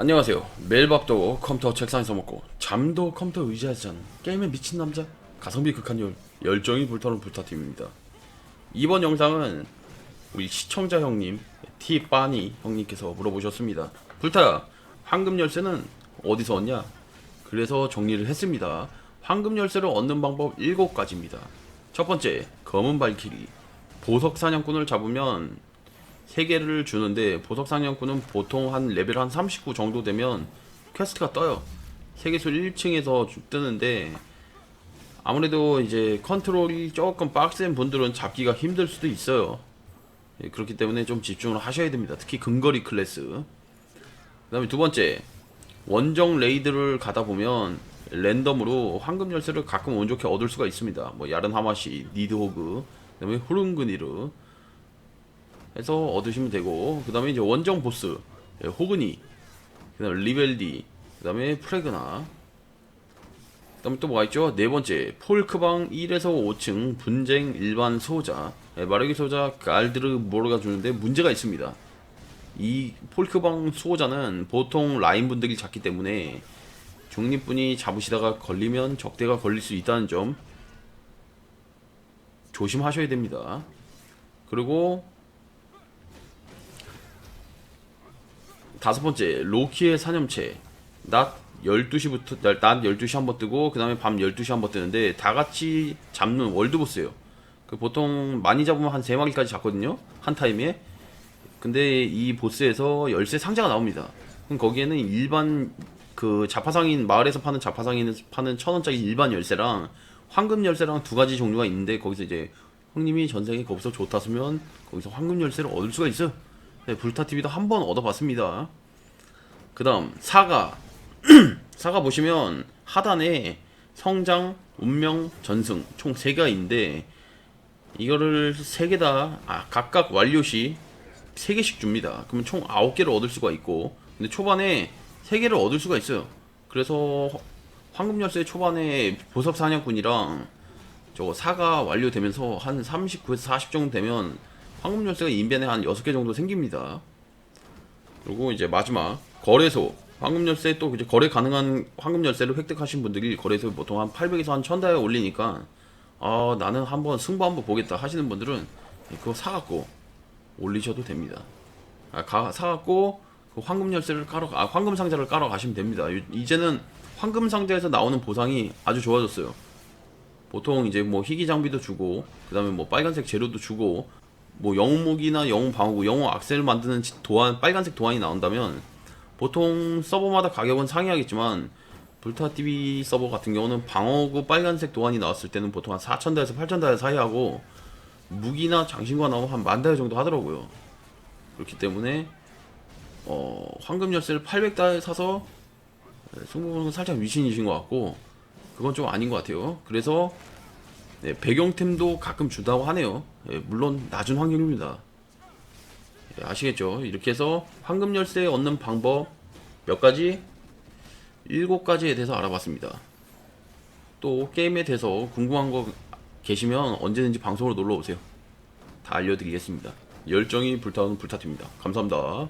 안녕하세요. 매일 밥도 컴퓨터 책상에서 먹고 잠도 컴퓨터 의자에서 자는 게임에 미친 남자 가성비 극한 열 열정이 불타는 불타팀입니다. 이번 영상은 우리 시청자 형님 티빠니 형님께서 물어보셨습니다. 불타야 황금 열쇠는 어디서 얻냐? 그래서 정리를 했습니다. 황금 열쇠를 얻는 방법 7가지입니다. 첫 번째 검은 발키리 보석 사냥꾼을 잡으면 3개를 주는데 보석 사냥꾼은 보통 한 레벨 한 39 정도 되면 퀘스트가 떠요. 세계수 1층에서 뜨는데 아무래도 이제 컨트롤이 조금 빡센 분들은 잡기가 힘들 수도 있어요. 예, 그렇기 때문에 좀 집중을 하셔야 됩니다. 특히 근거리 클래스. 그 다음에 두 번째, 원정 레이드를 가다 보면 랜덤으로 황금 열쇠를 가끔 운 좋게 얻을 수가 있습니다. 뭐 야른 하마시, 니드호그, 그 다음에 후른그니르 해서 얻으시면 되고 그 다음에 이제 원정 보스 예, 호그니 그 다음에 리벨디 그 다음에 프레그나. 그 다음에 또 뭐가 있죠? 네 번째 폴크방 1에서 5층 분쟁 일반 소자. 예, 마르기 소자 갈드르 모르가 주는데 문제가 있습니다. 이 폴크방 수호자는 보통 라인 분들이 잡기 때문에 중립분이 잡으시다가 걸리면 적대가 걸릴 수 있다는 점 조심하셔야 됩니다. 그리고 다섯 번째 로키의 사념체. 낮 12시부터 낮 12시 한 번 뜨고 그 다음에 밤 12시 한 번 뜨는데 다 같이 잡는 월드보스예요. 그 보통 많이 잡으면 한 3마리까지 잡거든요 한 타임에. 근데 이 보스에서 열쇠 상자가 나옵니다. 그럼 거기에는 일반 그 자파상인 마을에서 파는 자파상인 파는 천 원짜리 일반 열쇠랑 황금 열쇠랑 두 가지 종류가 있는데 거기서 이제 형님이 전생에 거기서 좋다 쓰면 거기서 황금 열쇠를 얻을 수가 있어요 네, 불타TV도 한 번 얻어봤습니다. 그 다음, 사과. 사과 보시면 하단에 성장, 운명, 전승 총 3개가 있는데 이거를 3개 다 아, 각각 완료 시 3개씩 줍니다. 그러면 총 9개를 얻을 수가 있고 근데 초반에 3개를 얻을 수가 있어요. 그래서 황금 열쇠 초반에 보석 사냥꾼이랑 저거 사가 완료되면서 한 39에서 40 정도 되면 황금 열쇠가 인벤에 한 6개 정도 생깁니다. 그리고 이제 마지막 거래소 황금 열쇠 또 이제 거래 가능한 황금 열쇠를 획득하신 분들이 거래소에 보통 한 800에서 한 1000달러 올리니까 아 나는 한번 승부 한번 보겠다 하시는 분들은 그거 사갖고 올리셔도 됩니다. 아, 가, 사갖고 그 황금 열쇠를 깔아 아 황금 상자를 깔아 가시면 됩니다. 요- 이제는 황금 상자에서 나오는 보상이 아주 좋아졌어요. 보통 이제 뭐 희귀 장비도 주고 그다음에 뭐 빨간색 재료도 주고 뭐 영웅무기나 영웅 방어구, 영웅 악셀 만드는 지- 도안 빨간색 도안이 나온다면 보통 서버마다 가격은 상이하겠지만 불타TV 서버 같은 경우는 방어구 빨간색 도안이 나왔을 때는 보통 한 4,000달에서 8,000달 사이 하고 무기나 장신구가 나오면 한 만 달 정도 하더라고요. 그렇기 때문에 어, 황금 열쇠를 800달 사서 승부 보는 건 살짝 위신이신 것 같고 그건 좀 아닌 것 같아요. 그래서 네, 배경템도 가끔 준다고 하네요. 예, 물론 낮은 확률입니다. 예, 아시겠죠? 이렇게 해서 황금 열쇠 얻는 방법 몇 가지? 일곱 가지에 대해서 알아봤습니다. 또 게임에 대해서 궁금한 거 계시면 언제든지 방송으로 놀러 오세요. 다 알려드리겠습니다. 열정이 불타는 불타입니다. 감사합니다.